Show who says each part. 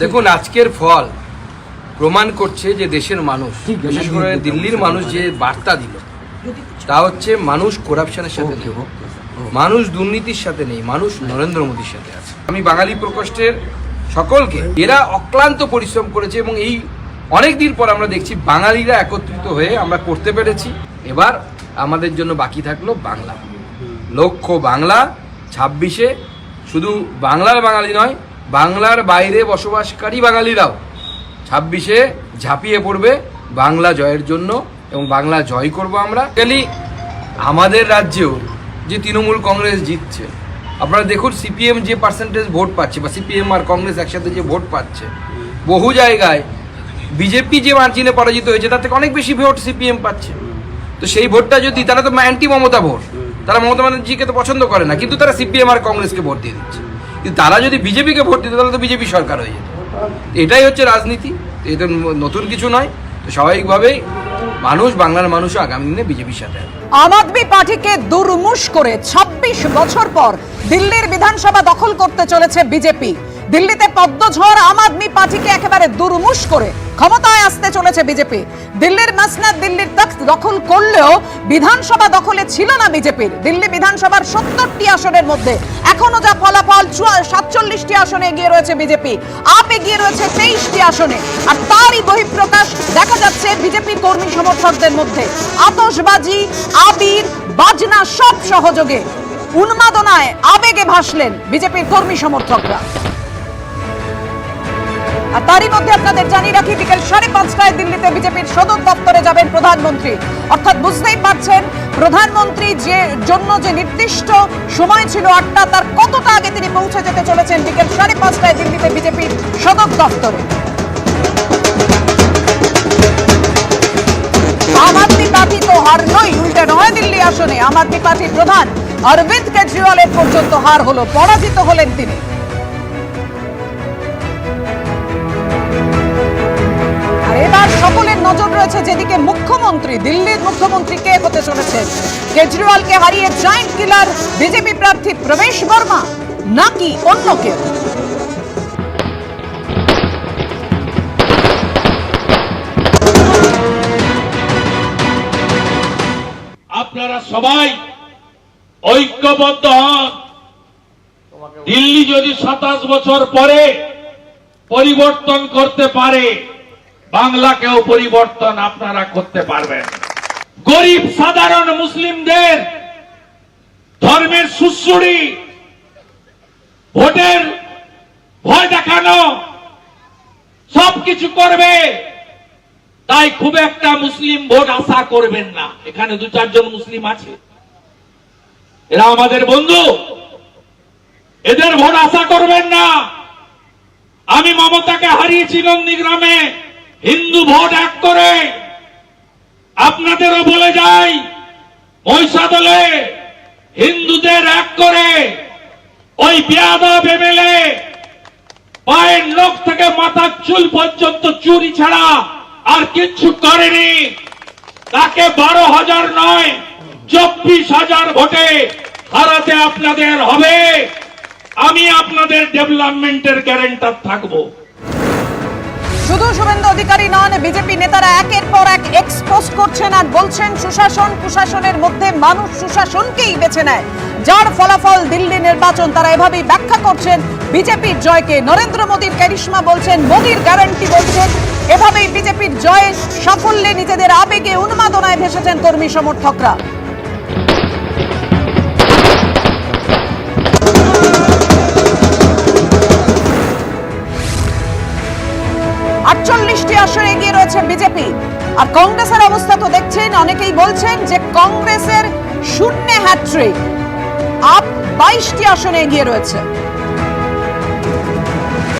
Speaker 1: দেখুন আজকের ফল প্রমাণ করছে যে দেশের মানুষ বিশেষ করে দিল্লির মানুষ যে বার্তা দিল তা হচ্ছে মানুষ করাপশনের সাথে নেই। মানুষ দুর্নীতির সাথে নেই মানুষ নরেন্দ্র মোদীর সাথে আছে। আমি বাঙালি প্রকোষ্ঠের সকলকে এরা অক্লান্ত পরিশ্রম করেছে এবং এই অনেক দিন পর আমরা দেখছি বাঙালিরা একত্রিত হয়ে আমরা করতে পেরেছি। এবার আমাদের জন্য বাকি থাকল বাংলা। লক্ষ্য বাংলা ছাব্বিশে শুধু বাংলার বাঙালি নয় বাংলার বাইরে বসবাসকারী বাঙালিরাও ছাব্বিশে ঝাঁপিয়ে পড়বে বাংলা জয়ের জন্য এবং বাংলা জয় করব আমরা। খালি আমাদের রাজ্যেও যে তৃণমূল কংগ্রেস জিতছে, আপনারা দেখুন সিপিএম যে পার্সেন্টেজ ভোট পাচ্ছে বা সিপিএম আর কংগ্রেস একসাথে যে ভোট পাচ্ছে, বহু জায়গায় বিজেপি যে মার্জিনে পরাজিত হয়েছে, তার থেকে অনেক বেশি ভোট সিপিএম পাচ্ছে। তো সেই ভোটটা যদি, তারা তো অ্যান্টি মমতা ভোট, তারা মমতা ব্যানার্জিকে তো পছন্দ করে না, কিন্তু তারা সিপিএম আর কংগ্রেসকে ভোট দিয়ে দিচ্ছে। কিন্তু তারা যদি বিজেপিকে ভোট দিত, তাহলে তো বিজেপি সরকার হয়ে যেত। এটাই হচ্ছে রাজনীতি। এটা নতুন কিছু নয়। তো স্বাভাবিকভাবেই মানুষ, বাংলার মানুষও আগামী দিনে বিজেপির সাথে
Speaker 2: আম আদমি পার্টিকে দুর্মুশ করে ২৬ বছর পর দিল্লির বিধানসভা দখল করতে চলেছে বিজেপি। দিল্লিতে পদ্মঝড়, আম আদমি পার্টিকে একেবারে দুর্মুষ করে ক্ষমতায় আসতে চলেছে বিজেপি। দিল্লির মাসনাদ দিল্লির তখ্ত দখল করলেও বিধানসভা দখলে ছিল না বিজেপির। দিল্লি বিধানসভার সত্তরটি আসনের মধ্যে এখনও যা ফলাফল সাতচল্লিশটি আসনে এগিয়ে রয়েছে বিজেপি। আপ এগিয়ে রয়েছে তেইশটি আসনে। আর তারই বহিঃপ্রকাশ দেখা যাচ্ছে বিজেপি কর্মী সমর্থকদের মধ্যে। আতশবাজি, আবির, বাজনা সব সহযোগে। উন্মাদনায় আবেগে ভাসলেন বিজেপির কর্মী সমর্থকরা। আর তারই মধ্যে আপনাদের জানিয়ে রাখি, বিকেল সাড়ে পাঁচটায় দিল্লিতে বিজেপির সদর দপ্তরে যাবেন প্রধানমন্ত্রী। অর্থাৎ বুঝতেই পারছেন, প্রধানমন্ত্রী যে জন্য যে নির্দিষ্ট সময় ছিল আটটা, তার কতটা আগে তিনি পৌঁছে যেতে চলেছেন বিকেল সাড়ে পাঁচটায় দিল্লিতে বিজেপির সদর দপ্তরে। আম আদমি পার্টি তো হারলই উল্টে নয় দিল্লি আসনে। আম আদমি পার্টির প্রধান অরবিন্দ কেজরিওয়ালের পর্যন্ত হার হলো, পরাজিত হলেন তিনি। রয়েছে যেদিকে মুখ্যমন্ত্রী, দিল্লির মুখ্যমন্ত্রী কে হতে চলেছেন কেজরিওয়ালকে হারিয়ে জায়েন্ট কিলার বিজেপি প্রার্থী প্রবেশ বর্মা, নাকি অন্য কেউ?
Speaker 3: আপনারা সবাই ঐক্যবদ্ধ হন। দিল্লি যদি সাতাশ বছর পরে পরিবর্তন করতে পারে বাংলাকেও পরিবর্তন আপনারা করতে পারবেন। গরিব, সাধারণ মুসলিমদের ধর্মের সুশ্রুড়ি, ভোটের ভয় দেখানো, সবকিছু করবে, তাই খুব একটা মুসলিম ভোট আশা করবেন না। এখানে দু চারজন মুসলিম আছে। এরা আমাদের বন্ধু। এদের ভোট আশা করবেন না। আমি মমতাকে হারিয়েছি নন্দীগ্রামে। হিন্দু ভোট এক করে। আপনাদেরও বলে যাই, মহিষাদলে হিন্দুদের এক করে। ওই বেয়াদব এমএলএ পায়ের নখ থেকে মাথার চুল পর্যন্ত চুরি ছাড়া আর কিচ্ছু করেনি। তাকে বারো হাজার নয়, চব্বিশ হাজার ভোটে হারাতে আপনাদের হবে। আমি আপনাদের ডেভেলপমেন্টের গ্যারেন্টার থাকব।
Speaker 2: শুধু শুভেন্দু অধিকারী নন, বিজেপি নেতারা একের পর এক এক্সপোজ করছেন আর বলছেন সুশাসন কুশাসনের মধ্যে মানুষ সুশাসনকেই বেছে নেয়। যার ফলাফল দিল্লি নির্বাচন, তারা এভাবেই ব্যাখ্যা করছেন, বিজেপির জয়কে নরেন্দ্র মোদীর ক্যারিশমা বলছেন, মোদীর গ্যারান্টি বলছেন। এভাবেই বিজেপির জয়ে সাফল্যে নিজেদের আবেগে উন্মাদনায় ভেসেছেন কর্মী সমর্থকরা। আটচল্লিশটি আসনে এগিয়ে রয়েছে বিজেপি। আর কংগ্রেসের অবস্থা তো দেখছেন, অনেকেই বলছেন যে কংগ্রেসের শূন্য হ্যাট্রিক আপ বাইশটি আসনে এগিয়ে রয়েছে।